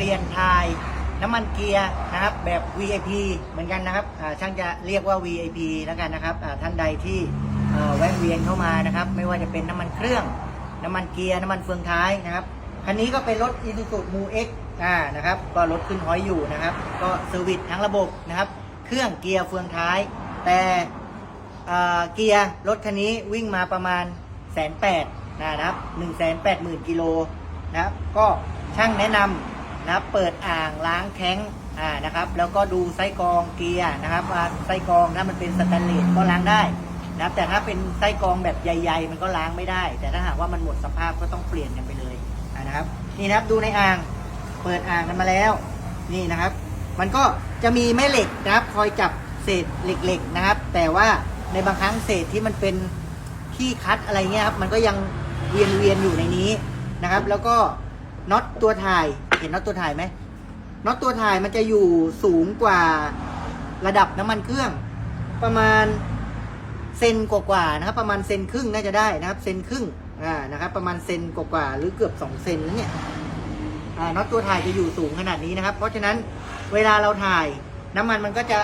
ลี่ยนถ่ายน้ำมันเกียร์นะครับแบบ VIP เหมือนกันนะครับช่างจะเรียกว่า VIP แล้วกันนะครับท่านใดที่แวะเวียนเข้ามานะครับ ไม่ว่าจะเป็นน้ำมันเครื่อง น้ำมันเกียร์น้ำมันเฟืองท้ายนะครับคันนี้ก็เป็นรถ Isuzu Mu X อ่านะครับก็รถขึ้นห้อยอยู่นะครับ ก็เซอร์วิสทั้งระบบนะครับ เครื่องเกียร์เฟืองท้าย แต่เอ่อเกียร์รถคันนี้วิ่งมาประมาณแสนแปดนะครับหนึ่งแสนแปดหมื่นกิโลนะครับก็ช่างแนะนำ นะครับ เปิดอ่างล้างแข้งอ่านะครับ แล้วก็ดูไส้กรองเกียร์นะครับว่าไส้กรองถ้ามันเป็นสแตนเลสก็ล้างได้นะครับ แต่ถ้าเป็นไส้กรองแบบใหญ่ ๆ มันก็ล้างไม่ได้ แต่ถ้าหากว่ามันหมดสภาพก็ต้องเปลี่ยนกันไปเลยะนะครับ นี่นะครับดูในอ่าง เปิดอ่างกันมาแล้ว นี่นะครับ มันก็จะมีแม่เหล็กนะครับ คอยจับเศษเหล็กๆนะครับ แต่ว่าในบางครั้งเศษที่มันเป็นขี้คัดอะไรเงี้ยครับ มันก็ยังเวียนเวียนๆอยู่ในนี้นะครับ แล้วก็น็อตตัวถ่าย เห็นน็อตตัวถ่ายไหมน็อตตัวถ่ายมันจะอยู่สูงกว่าระดับน้ำมันเครื่อง ประมาณเซนกว่าๆนะครับ ประมาณเซนครึ่งน่าจะได้นะครับเซนครึ่งอ่านะครับ ประมาณเซนกว่าๆหรือเกือบ2เซนแล้วเนี่ยอ่าน็อตตัวถ่ายจะอยู่สูงขนาดนี้นะครับ เพราะฉะนั้นเวลาเราถ่ายน้ำมันมันก็จะ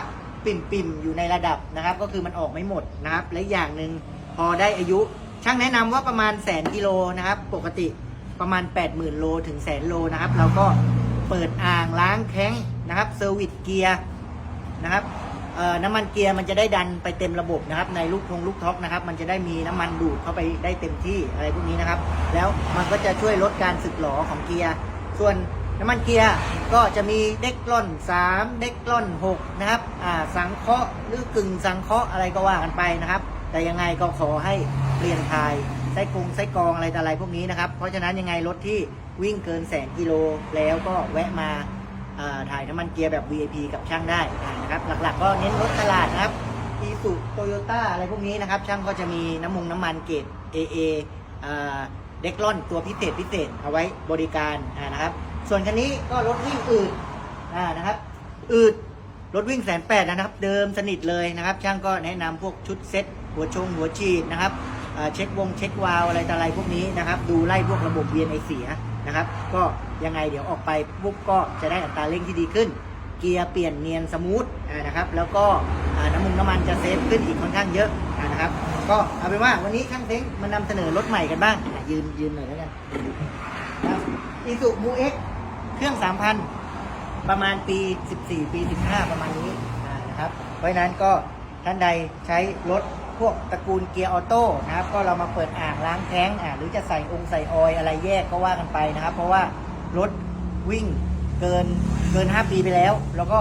ปิ่มๆอยู่ในระดับนะครับ ก็คือมันออกไม่หมดนะครับ และอีกอย่างหนึ่งพอได้อายุช่างแนะนำว่าประมาณแสนกิโลนะครับ ปกติ ประมาณ 80,000 โลถึงแสนโลนะครับ เราก็เปิดอ่างล้างแข้งนะครับเซอร์วิสเกียร์นะครับน้ำมันเกียร์มันจะได้ดันไปเต็มระบบนะครับ ในลูกทงลูกท็อกนะครับ มันจะได้มีน้ำมันดูดเข้าไปได้เต็มที่อะไรพวกนี้นะครับ แล้วมันก็จะช่วยลดการสึกหรอของเกียร์ ส่วนน้ำมันเกียร์ก็จะมีเด็กล่อน 3 เด็กล่อน 6 นะครับสังเคราะห์หรือกึ่งสังเคราะห์อะไรก็ว่ากันไปนะครับ แต่ยังไงก็ขอให้เปลี่ยนทาย ไส้กรงไส้กรองอะไรต่ออะไรพวกนี้นะครับ เพราะฉะนั้นยังไงรถที่วิ่งเกินแสนกิโลแล้วก็แวะมาถ่ายน้ำมันเกียร์แบบ VIP กับช่างได้นะครับ หลักๆ ก็เน้นรถตลาดนะครับอีสุโตโยต้าอะไรพวกนี้นะครับ ช่างก็จะมีน้ำมงน้ำมันเกรด AA เด็กล่อนตัวพิเศษพิเศษเอาไว้บริการนะครับ ส่วนคันนี้ก็รถวิ่งอืดนะครับอืดรถวิ่งแสนแปดนะครับ เดิมสนิทเลยนะครับ ช่างก็แนะนำพวกชุดเซ็ตหัวชงหัวฉีดนะครับ เช็ควงเช็ควาล์วอะไรต่ออะไรพวกนี้นะครับ ดูไล่พวกระบบเวียนไอเสียนะครับ ก็ยังไงเดี๋ยวออกไปปุ๊บก็จะได้อัตราเร่งที่ดีขึ้น เกียร์เปลี่ยนเนียนสมูทนะครับ แล้วก็น้ำมันน้ำมันจะเซฟขึ้นอีกค่อนข้างเยอะนะครับ ก็เอาเป็นว่าวันนี้ช่างเท้งมานำเสนอรถใหม่กันบ้างยืนยืนหน่อยแล้วกันอีสุมูเอ็กเครื่อง 3,000 ประมาณปี 14 ปี 15 ประมาณนี้นะครับ เพราะฉะนั้นก็ท่านใดใช้รถ พวกตระกูลเกียร์ออโต้นะครับ ก็เรามาเปิดอ่างล้างแท้งอ่าหรือจะใส่องค์ใส่ออยอะไรแยกก็ว่ากันไปนะครับ เพราะว่ารถวิ่งเกินเกิน 5 ปีไปแล้ว แล้วก็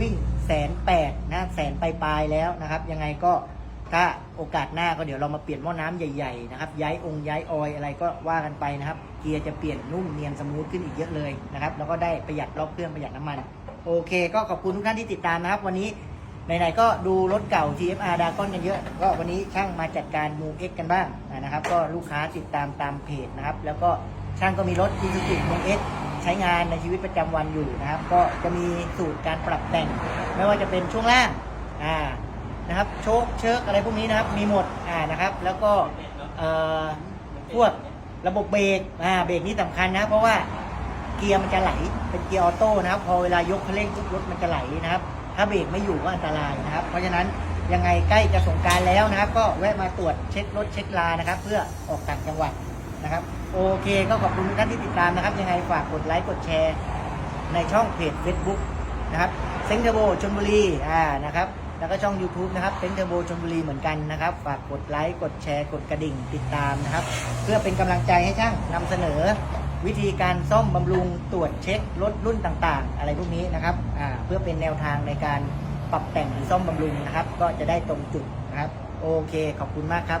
วิ่งแสนแปดนะแสนปลายๆแล้วนะครับ ยังไงก็ถ้าโอกาสหน้าก็เดี๋ยวเรามาเปลี่ยนหม้อน้ำใหญ่ๆนะครับ ย้ายองค์ย้ายออยอะไรก็ว่ากันไปนะครับ เกียร์จะเปลี่ยนนุ่มเนียนสมูทขึ้นอีกเยอะเลยนะครับ แล้วก็ได้ประหยัดรอบเครื่องประหยัดน้ำมัน โอเค ก็ขอบคุณทุกท่านที่ติดตามนะครับ วันนี้ ไหนๆก็ดูรถเก่า TFR ดากอนกันเยอะ ก็วันนี้ช่างมาจัดการมูเอ็กกันบ้างนะครับ ก็ลูกค้าติดตามตามเพจนะครับ แล้วก็ช่างก็มีรถ Isuzu Mu X ใช้งานในชีวิตประจำวันอยู่นะครับ ก็จะมีสูตรการปรับแต่ง ไม่ว่าจะเป็นช่วงล่างอ่านะครับโชคเชิกอะไรพวกนี้นะครับ มีหมดอ่านะครับ แล้วก็พวกระบบเบรกอ่าเบรกนี่สำคัญนะ เพราะว่าเกียร์มันจะไหลเป็นเกียร์ออโต้นะครับ พอเวลายกคันเร่งปุ๊บรถมันจะไหลนะครับ ถ้าเบรกไม่อยู่ก็อันตรายนะครับ เพราะฉะนั้นยังไงใกล้จะสงการแล้วนะครับ ก็แวะมาตรวจเช็ครถเช็คลานะครับ เพื่อออกต่างจังหวัดนะครับ โอเคก็ขอบคุณทุกท่านที่ติดตามนะครับ ยังไงฝากกดไลค์กดแชร์ ในช่องเพจ Facebook นะครับเซ็งเทอร์โบชลบุรีอ่านะครับแล้วก็ช่อง YouTube นะครับเซ็งเทอร์โบชลบุรีเหมือนกันนะครับ ฝากกดไลค์ กดแชร์ กดกระดิ่งติดตามนะครับ เพื่อเป็นกำลังใจให้ช่างนำเสนอ วิธีการซ่อมบำรุงตรวจเช็ครถรุ่นต่างๆ อะไรพวกนี้นะครับเพื่อเป็นแนวทางในการปรับแต่งหรือซ่อมบำรุงนะครับ ก็จะได้ตรงจุดนะครับ โอเค ขอบคุณมากครับ